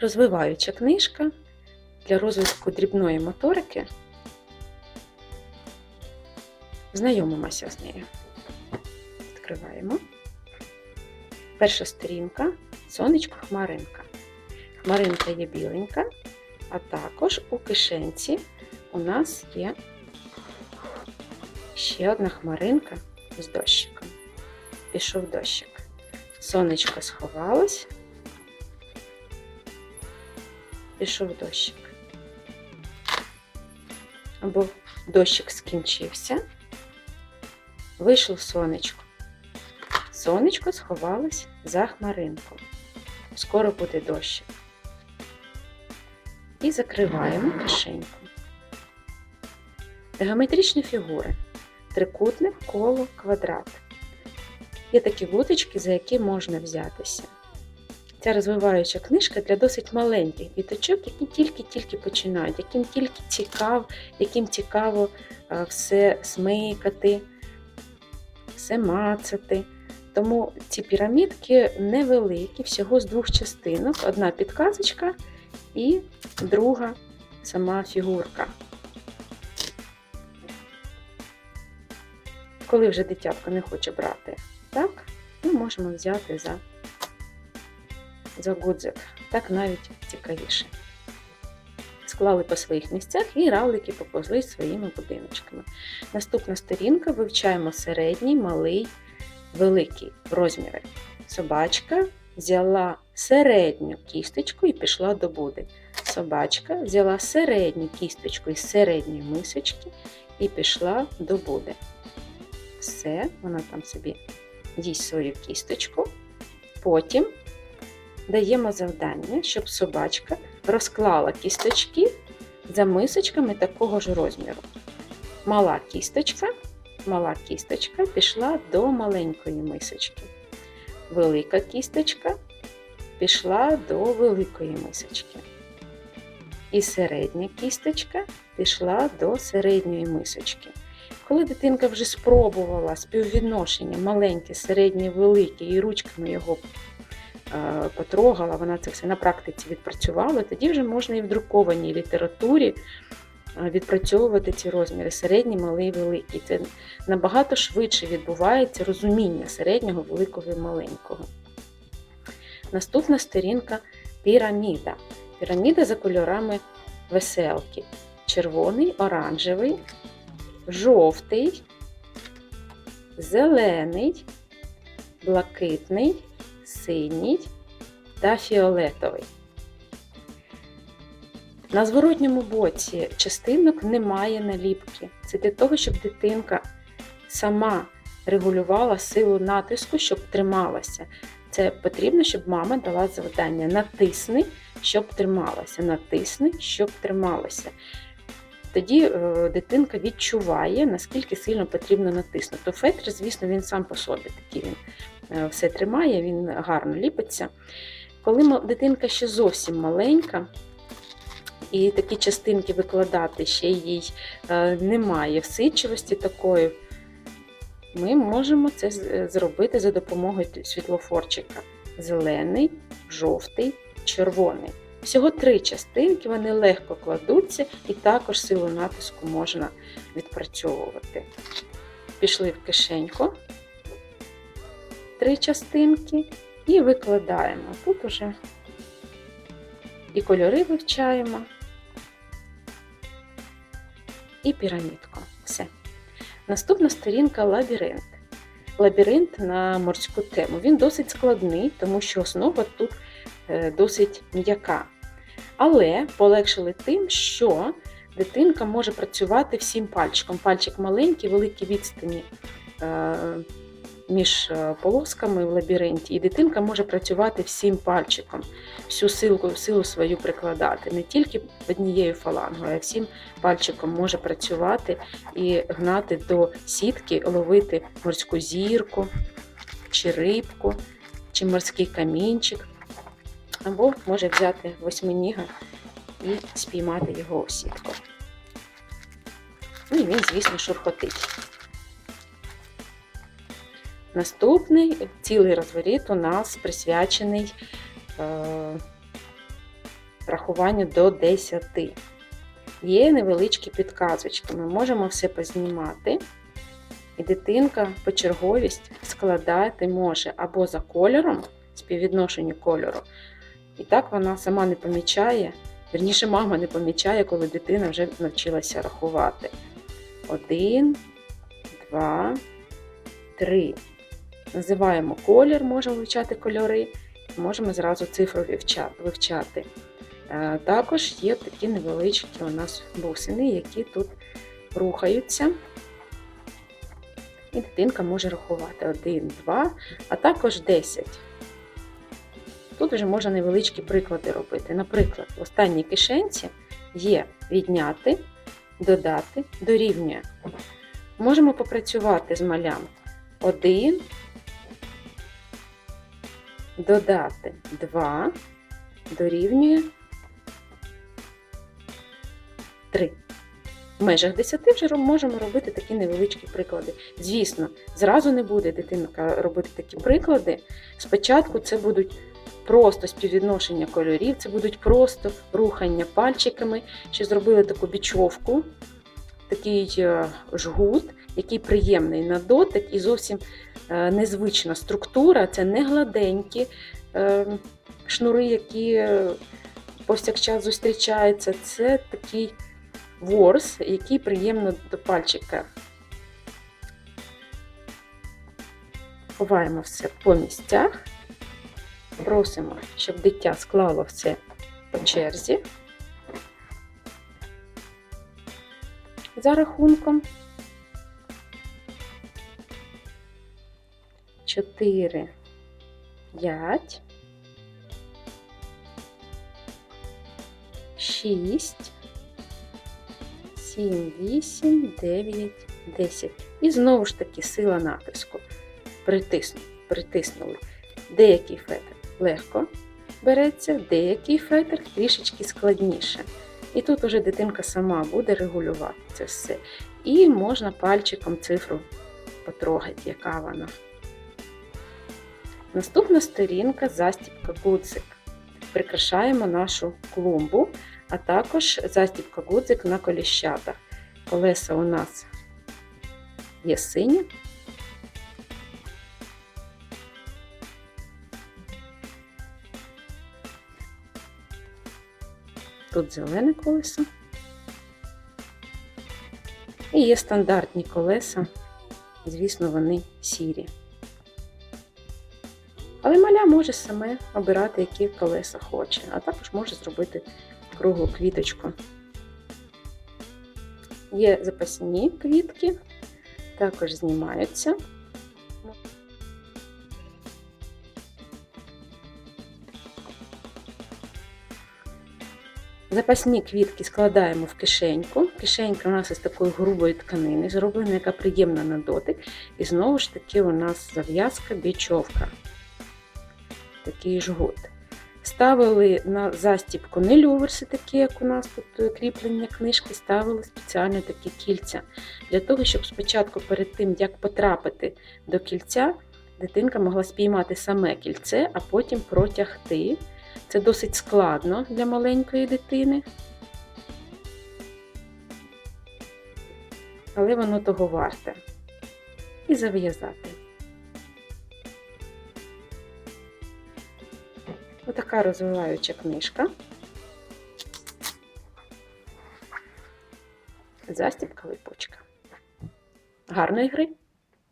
розвиваюча книжка для розвитку дрібної моторики. Знайомимося з нею. Відкриваємо. Перша сторінка сонечко хмаринка. Хмаринка є біленька, а також у кишенці у нас є ще одна хмаринка з дощиком. Пішов дощик. Сонечко сховалось, пішов дощик. Або дощик скінчився, вийшло сонечко. Сонечко сховалось за хмаринку. Скоро буде дощик. І закриваємо кишеньку. Геометричні фігури. Трикутник, коло, квадрат. Є такі вудочки, за які можна взятися. Ця розвиваюча книжка для досить маленьких діточок, які тільки-тільки починають, яким тільки цікав, яким цікаво все смикати, все мацати. Тому ці пірамідки невеликі, всього з двох частинок. Одна підказочка і друга сама фігурка. Коли вже дитятко не хоче брати так, ми можемо взяти за, за гудзик. Так навіть цікавіше. Склали по своїх місцях і равлики поповзли своїми будиночками. Наступна сторінка вивчаємо середній, малий, великий розміри. Собачка взяла середню кісточку і пішла до буди. Собачка взяла середню кісточку із середньої мисочки і пішла до буди. Все, вона там собі їсть свою кісточку. Потім даємо завдання, щоб собачка розклала кісточки за мисочками такого ж розміру. Мала кісточка, мала кісточка пішла до маленької мисочки. Велика кісточка пішла до великої мисочки. І середня кісточка пішла до середньої мисочки. Коли дитинка вже спробувала співвідношення маленьке, середнє, велике, і ручками його потрогала, вона це все на практиці відпрацювала, тоді вже можна і в друкованій літературі е, відпрацьовувати ці розміри середній, малий, великий. Це набагато швидше відбувається розуміння середнього, великого і маленького. Наступна сторінка піраміда. Піраміда за кольорами веселки. Червоний, оранжевий, жовтий, зелений, блакитний, синій та фіолетовий. На зворотньому боці частинок немає наліпки. Це для того, щоб дитинка сама регулювала силу натиску, щоб трималася. Це потрібно, щоб мама дала завдання натисни, щоб трималася, натисни, щоб трималася. Тоді е, дитинка відчуває, наскільки сильно потрібно натиснути. То Фетр, звісно, він сам по собі такий він все тримає, він гарно ліпиться. Коли дитинка ще зовсім маленька, і такі частинки викладати ще їй е, немає всидчивості такої, ми можемо це зробити за допомогою світлофорчика. Зелений, жовтий, червоний. Всього три частинки, вони легко кладуться і також силу натиску можна відпрацьовувати. Пішли в кишеньку три частинки і викладаємо. Тут уже і кольори вивчаємо, і пірамідку. Все. Наступна сторінка лабіринт. Лабіринт на морську тему. Він досить складний, тому що основа тут е, досить м'яка. Але полегшили тим, що дитинка може працювати всім пальчиком. Пальчик маленький, великі відстані е, між е, полосками в лабіринті, і дитинка може працювати всім пальчиком, всю силу, силу свою прикладати, не тільки однією фалангою, а всім пальчиком може працювати і гнати до сітки, ловити морську зірку, чи рибку, чи морський камінчик. Або може взяти восьминіга і спіймати його у сітку. Ну і він, звісно, шурхотить. Наступний цілий розворіт у нас присвячений е, рахування до 10. Є невеличкі підказочки. Ми можемо все познімати, і дитинка по черговість складати може або за кольором, співвідношенню кольору. І так вона сама не помічає, верніше, мама не помічає, коли дитина вже навчилася рахувати. Один, два, три. Називаємо колір, можемо вивчати кольори, можемо зразу цифру вивчати. Е, Також є такі невеличкі у нас бусини, які тут рухаються. І дитинка може рахувати 1, 2, а також 10. Тут вже можна невеличкі приклади робити. Наприклад, в останній кишенці є відняти, додати, дорівнює. Можемо попрацювати з малям 1, додати 2, дорівнює 3. В межах 10 вже можемо робити такі невеличкі приклади. Звісно, зразу не буде дитинка робити такі приклади. Спочатку це будуть просто співвідношення кольорів, це будуть просто рухання пальчиками, що зробили таку бічовку, такий е, жгут, який приємний на дотик і зовсім е, незвична структура. Це не гладенькі е, шнури, які е, повсякчас зустрічаються. Це такий ворс, який приємно до пальчика. Ховаємо все по місцях. Просимо, щоб дитя склало все по черзі. За рахунком. 4, 5, 6, 7, 8, 9, 10. І знову ж таки сила натиску. Притисну, притиснули. Деякий фетр легко береться, деякий фетр трішечки складніше. І тут уже дитинка сама буде регулювати це все. І можна пальчиком цифру потрогати, яка вона. Наступна сторінка застібка гудзик. Прикрашаємо нашу клумбу, а також застібка гудзик на коліщатах. Колеса у нас є сині. Тут зелене колесо. І є стандартні колеса, звісно, вони сірі. Але може саме обирати, які колеса хоче, а також може зробити круглу квіточку. Є запасні квітки, також знімаються. Запасні квітки складаємо в кишеньку. Кишенька у нас із такої грубої тканини, зроблена, яка приємна на дотик. І знову ж таки у нас зав'язка бічовка. Такий жгут. Ставили на застібку не люверси, такі, як у нас тут е, кріплення книжки, ставили спеціально такі кільця. Для того, щоб спочатку перед тим, як потрапити до кільця, дитинка могла спіймати саме кільце, а потім протягти. Це досить складно для маленької дитини. Але воно того варте. І зав'язати. Отака розвиваюча книжка. Застібка липучка. Гарної гри!